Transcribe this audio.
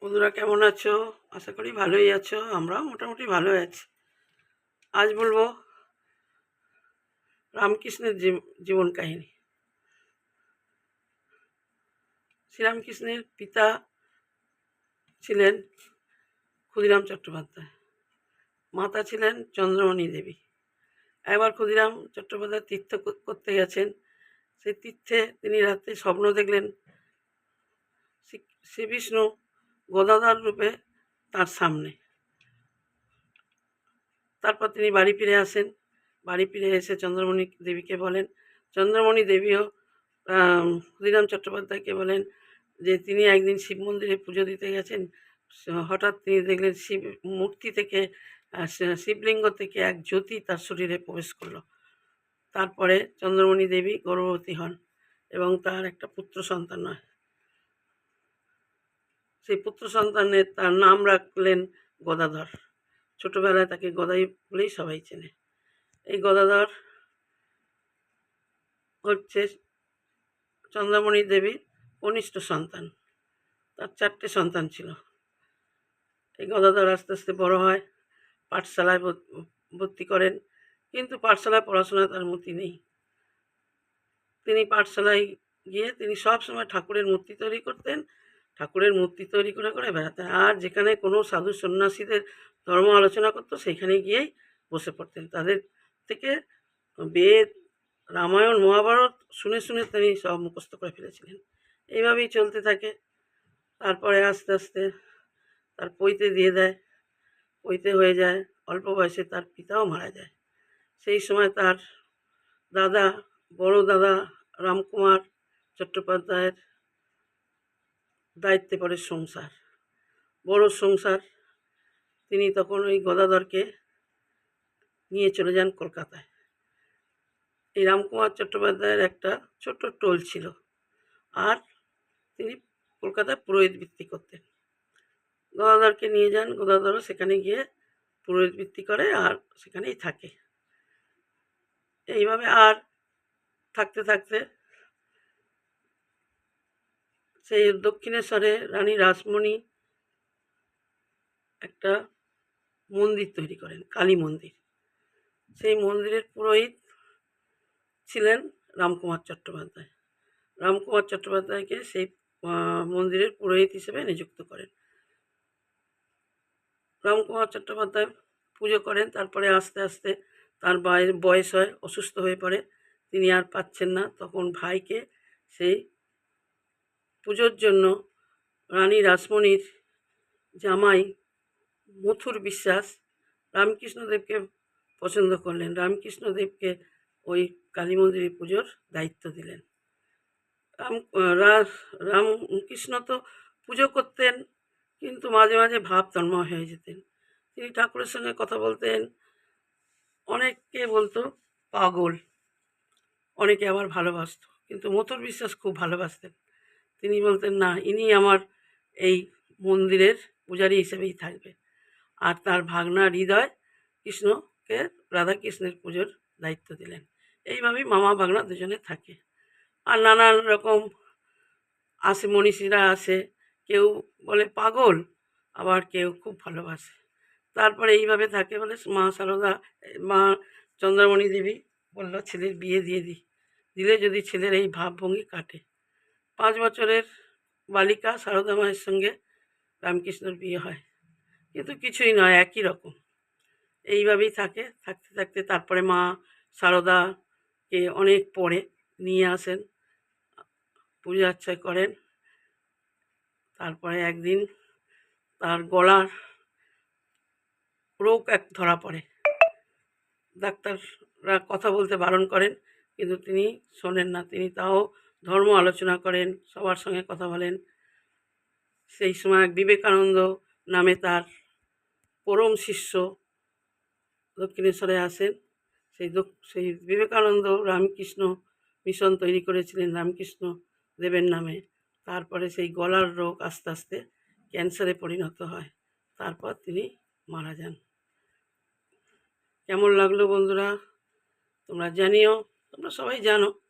বন্ধুরা কেমন আছো? আশা করি ভালোই আছো। আমরা মোটামুটি ভালো আছি। আজ বলব রামকৃষ্ণের জীব- জীবন কাহিনী। শ্রীরামকৃষ্ণের পিতা ছিলেন ক্ষুদিরাম চট্টোপাধ্যায়। মাতা ছিলেন চন্দ্রমণি দেবী। একবার ক্ষুদিরাম চট্টোপাধ্যায় তীর্থ কর- করতে গেছেন। সেই তীর্থে তিনি রাতে স্বপ্ন দেখলেন। শ্রী- শ্রী বিষ্ণু গদাধর রূপে তার সামনে। তারপর তিনি বাড়ি ফিরে আসেন। বাড়ি ফিরে এসে চন্দ্রমণি দেবীকে বলেন, চন্দ্রমণি দেবীও ক্ষুদিরাম চট্টোপাধ্যায়কে বলেন যে, তিনি একদিন শিব মন্দিরে পুজো দিতে গেছেন। হঠাৎ তিনি দেখলেন শিব মূর্তি থেকে শিবলিঙ্গ থেকে এক জ্যোতি তার শরীরে প্রবেশ করল। তারপরে চন্দ্রমণি দেবী গর্ভবতী হন এবং তার একটা পুত্র সন্তান হয়। সেই পুত্র সন্তানের তার নাম রাখলেন গদাধর। ছোটবেলায় তাকে গদাই বলেই সবাই চেনে। এই গদাধর হচ্ছে চন্দ্রমণি দেবীর কনিষ্ঠ সন্তান। তার চারটে সন্তান ছিল। এই গদাধর আস্তে আস্তে বড় হয়, পাঠশালায় ভর- ভর্তি করেন, কিন্তু পাঠশালায় পড়াশোনায় তার মতি নেই। তিনি পাঠশালায় গিয়ে তিনি সব সময় ঠাকুরের মূর্তি তৈরি করতেন ঠাকুরের মূর্তি তৈরি করে করে বেড়াতেন আর যেখানে কোনো সাধু সন্ন্যাসীদের ধর্ম আলোচনা করতো সেইখানে গিয়েই বসে পড়তেন। তাদের থেকে বেদ, রামায়ণ, মহাভারত শুনে শুনে তিনি সব মুখস্থ করে ফেলেছিলেন। এইভাবেই চলতে থাকে। তারপরে আস্তে আস্তে তার পৈতে দিয়ে দেয়। পৈতে হয়ে যায়, অল্প বয়সে তার পিতাও মারা যায়। সেই সময় তার দাদা, বড় দাদা রামকুমার চট্টোপাধ্যায়ের দায়িত্বে পড়ে সংসার। বড় সংসার, তিনি তখন ওই গদাধরকে নিয়ে চলে যান কলকাতায়। এই রামকুমার চট্টোপাধ্যায়ের একটা ছোট্ট টোল ছিল। আর তিনি কলকাতায় পুরোহিত বৃত্তি করতেন। গদাধরকে নিয়ে যান, গদাধরও সেখানে গিয়ে পুরোহিত বৃত্তি করে আর সেখানেই থাকে। এইভাবে আর থাকতে থাকতে সেই দক্ষিণেশ্বরে রানী রাসমণি একটা মন্দির তৈরি করেন, কালী মন্দির। সেই মন্দিরের পুরোহিত ছিলেন রামকুমার চট্টোপাধ্যায়। রামকুমার চট্টোপাধ্যায়কে সেই মন্দিরের পুরোহিত হিসেবে নিযুক্ত করেন। রামকুমার চট্টোপাধ্যায় পুজো করেন, তারপরে আস্তে আস্তে তার বয়- বয়স হয়, অসুস্থ হয়ে পড়ে। তিনি আর পাচ্ছেন না, তখন ভাইকে সেই পুজোর জন্য রানী রাসমণির জামাই মথুর বিশ্বাস রামকৃষ্ণদেবকে পছন্দ করলেন। রামকৃষ্ণদেবকে ওই কালী মন্দিরে পুজোর দায়িত্ব দিলেন। রাম রামকৃষ্ণ তো পুজো করতেন, কিন্তু মাঝে মাঝে ভাব তন্ময় হয়ে যেতেন। তিনি ঠাকুরের সঙ্গে কথা বলতেন, অনেককে বলতো, পাগল। অনেকে আবার ভালোবাসতো, কিন্তু মথুর বিশ্বাস খুব ভালোবাসতেন। তিনি বলতেন, না, ইনি আমার এই মন্দিরের পূজারী হিসেবেই থাকবে। আর তার ভাগনা হৃদয় কৃষ্ণকে রাধাকৃষ্ণের পুজোর দায়িত্ব দিলেন। এইভাবেই মামা ভাগনা দুজনে থাকে। আর নানান রকম আসে, মনীষীরা আসে। কেউ বলে পাগল, আবার কেউ খুব ভালোবাসে। তারপরে এইভাবে থাকে বলে মা সারদা, মা চন্দ্রমণি দেবী বলল, ছেলের বিয়ে দিয়ে দিই দিলে যদি ছেলের এই ভাবভঙ্গি কাটে। পাঁচ বছরের বালিকা সারদা মায়ের সঙ্গে রামকৃষ্ণর বিয়ে হয়। কিন্তু কিছুই নয়, একই রকম। এইভাবেই থাকে, থাকতে থাকতে তারপরে মা সারদাকে অনেক পরে নিয়ে আসেন, পূজা আর্চা করেন। তারপরে একদিন তার গলার রোগ এক ধরা পড়ে। ডাক্তাররা কথা বলতে বারণ করেন, কিন্তু তিনি শোনেন না। তিনি তাও ধর্ম আলোচনা করেন, সবার সঙ্গে কথা বলেন। সেই সময় বিবেকানন্দ নামে তার পরম শিষ্য দক্ষিণেশ্বরে আসেন। সেই সেই বিবেকানন্দ রামকৃষ্ণ মিশন তৈরি করেছিলেন রামকৃষ্ণ দেবের নামে। তারপরে সেই গলার রোগ আস্তে আস্তে ক্যান্সারে পরিণত হয়। তারপর তিনি মারা যান। কেমন লাগল বন্ধুরা? তোমরা জানিও, তোমরা সবাই জানো।